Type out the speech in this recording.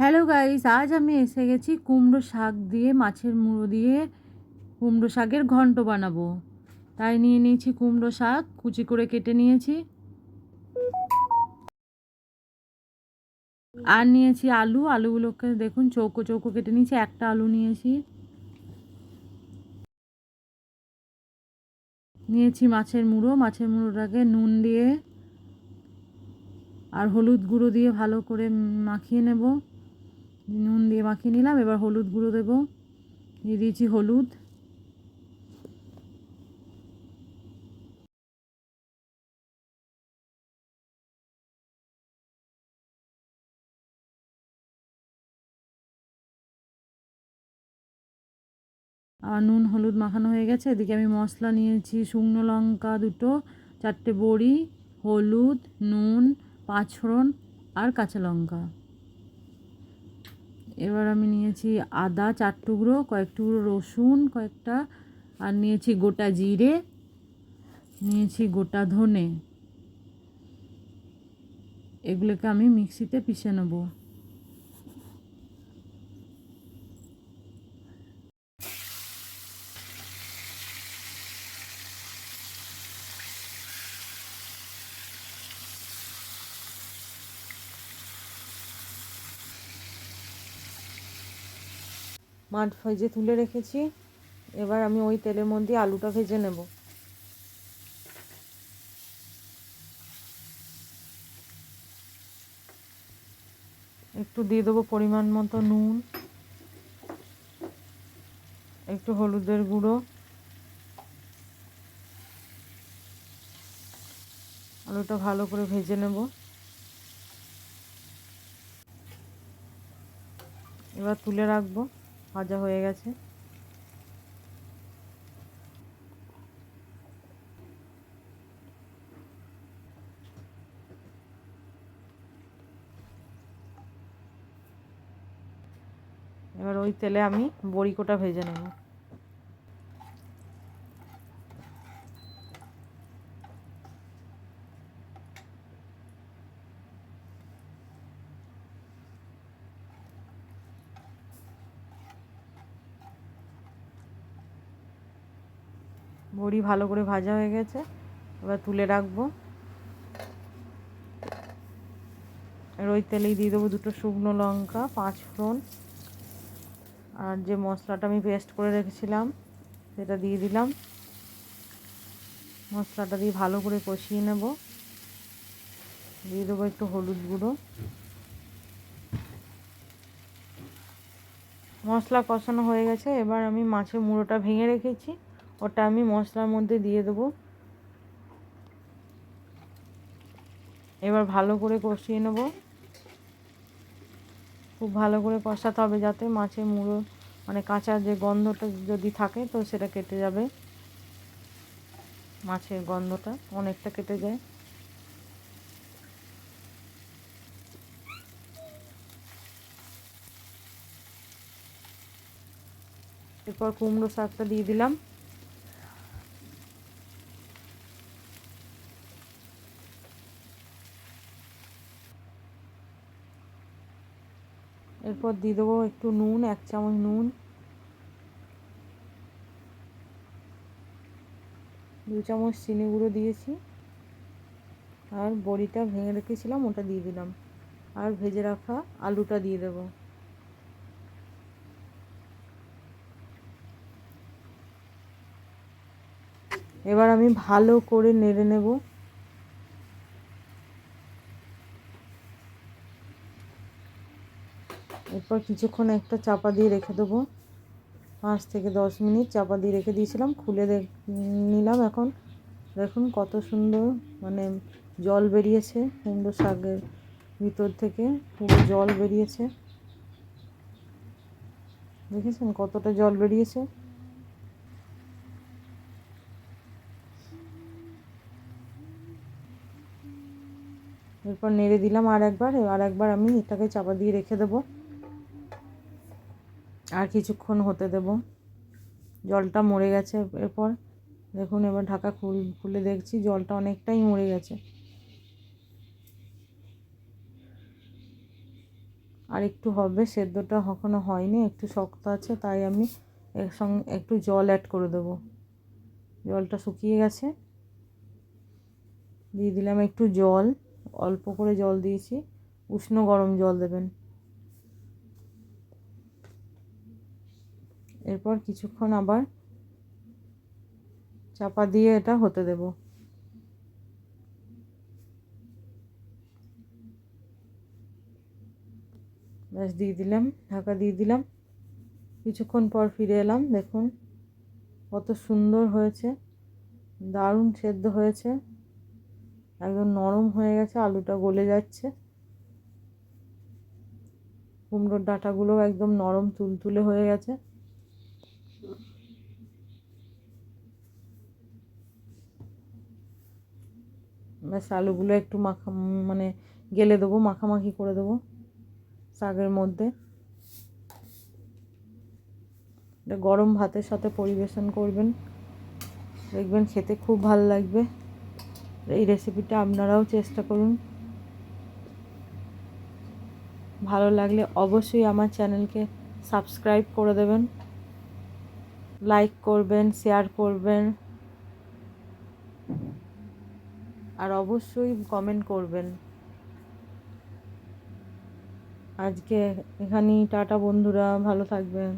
Hello guys আজ আমি এসে গেছি কুমড়ো শাক দিয়ে, মাছের মুড়ো দিয়ে কুমড়ো শাকের ঘন্ট বানাবো। তাই নিয়ে নিয়েছি কুমড়ো শাক, কুচি করে কেটে নিয়েছি। আর নিয়েছি আলু। আলুগুলোকে দেখুন, চৌকো চৌকো কেটে নিয়েছি, একটা আলু নিয়েছি। নিয়েছি মাছের মুড়ো। মাছের মুড়োটাকে নুন দিয়ে আর হলুদ গুঁড়ো দিয়ে ভালো করে মাখিয়ে নেব। নুন দিয়ে মাখিয়ে নিলাম, এবার হলুদ গুঁড়ো দেবো। দিয়ে দিয়েছি হলুদ। আর নুন, হলুদ মাখানো হয়ে গেছে। এদিকে আমি মশলা নিয়েছি, শুকনো লঙ্কা দুটো, চারটে বড়ি, হলুদ, নুন, পাঁচফোড়ন আর কাঁচা লঙ্কা। এবার আমি নিয়েছি আদা চার টুকরো, কয়েক টুকরো রসুন কয়েকটা, আর নিয়েছি গোটা জিরে, নিয়েছি গোটা ধনে। এগুলোকে আমি মিক্সিতে পিষে নেব। মাছ ভেজে তুলে রেখেছি। এবার আমি ওই তেলের মধ্যে আলুটা ভেজে নেব। একটু দিয়ে দেবো পরিমাণ মতো নুন, একটু হলুদের গুঁড়ো। আলুটা ভালো করে ভেজে নেব। এবার তুলে রাখব। ভাজা হয়ে গেছে। এবার ওই তেলে আমি বড়ি কোটা ভেজে নেব। বড়ি ভালো করে ভাজা হয়ে গেছে, এবার তুলে রাখব। আর ওই তেলেই দিয়ে দেবো দুটো শুকনো লঙ্কা, পাঁচ ফোড়ন। আর যে মশলাটা আমি পেস্ট করে রেখেছিলাম, সেটা দিয়ে দিলাম। মশলাটা দিয়ে ভালো করে কষিয়ে নেব। দিয়ে দেবো একটু হলুদ গুঁড়ো। মশলা কষানো হয়ে গেছে, এবার আমি মাছের মুড়োটা ভেঙে রেখেছি। ওটা আমি মশলার মধ্যে দিয়ে দেবো। এবার ভালো করে কষিয়ে নেব। খুব ভালো করে কষাতে হবে যাতে মাছের মুড়ো মানে কাঁচা যে গন্ধটা যদি থাকে তো সেটা কেটে যাবে। মাছের গন্ধটা অনেকটা কেটে যায়। এরপর কুমড়ো শাকটা দিয়ে দিলাম। এরপর দিয়ে দেবো একটু নুন, এক চামচ নুন। দু চামচ চিনি গুঁড়ো দিয়েছি। আর বড়িটা ভেঙে রেখেছিলাম, ওটা দিয়ে দিলাম। আর ভেজে রাখা আলুটা দিয়ে দেব। এবার আমি ভালো করে নেড়ে নেব। এরপর কিছুক্ষণ একটা চাপা দিয়ে রেখে দেবো। পাঁচ থেকে দশ মিনিট চাপা দিয়ে রেখে দিয়েছিলাম, খুলে নিলাম এখন। দেখুন কত সুন্দর মানে জল বেরিয়েছে কুমড়ো শাকের ভিতর থেকে, পুরো জল বেরিয়েছে। দেখেছেন কতটা জল বেরিয়েছে? এরপর নেড়ে দিলাম আর একবার আর একবার আমি এটাকে চাপা দিয়ে রেখে দেবো। আর কিছুক্ষণ হতে দেব। জলটা মরে গেছে এরপর। দেখুন, এবার ঢাকা খুল, খুলে দেখছি জলটা অনেকটাই মরে গেছে। আর একটু হবে, সেদ্ধটা এখনও হয়নি, একটু শক্ত আছে, তাই আমি এর সঙ্গে একটু জল অ্যাড করে দেবো। জলটা শুকিয়ে গেছে। দিয়ে দিলাম একটু জল, অল্প করে জল দিয়েছি। উষ্ণ গরম জল দেবেন। এরপর কিছুক্ষণ আবার চাপা দিয়ে এটা হতে দেব। ব্যাস, দিয়ে দিলাম, ঢাকা দিয়ে দিলাম। কিছুক্ষণ পর ফিরে এলাম, দেখুন কত সুন্দর হয়েছে, দারুণ সেদ্ধ হয়েছে। একদম নরম হয়ে গেছে, আলুটা গলে যাচ্ছে। কুমড়োর ডাঁটাগুলো একদম নরম, তুলতুলে হয়ে গেছে। ব্যাস আলুগুলো একটু মাখা মানে গেলে দেবো, মাখামাখি করে দেবো শাকের মধ্যে। এটা গরম ভাতের সাথে পরিবেশন করবেন। দেখবেন খেতে খুব ভালো লাগবে। এই রেসিপিটা আপনারাও চেষ্টা করুন। ভালো লাগলে অবশ্যই আমার চ্যানেলকে সাবস্ক্রাইব করে দেবেন। লাইক করবেন, শেয়ার করবেন। আর অবশ্যই কমেন্ট করবেন। আজকে এখানেই টাটা বন্ধুরা ভালো থাকবেন।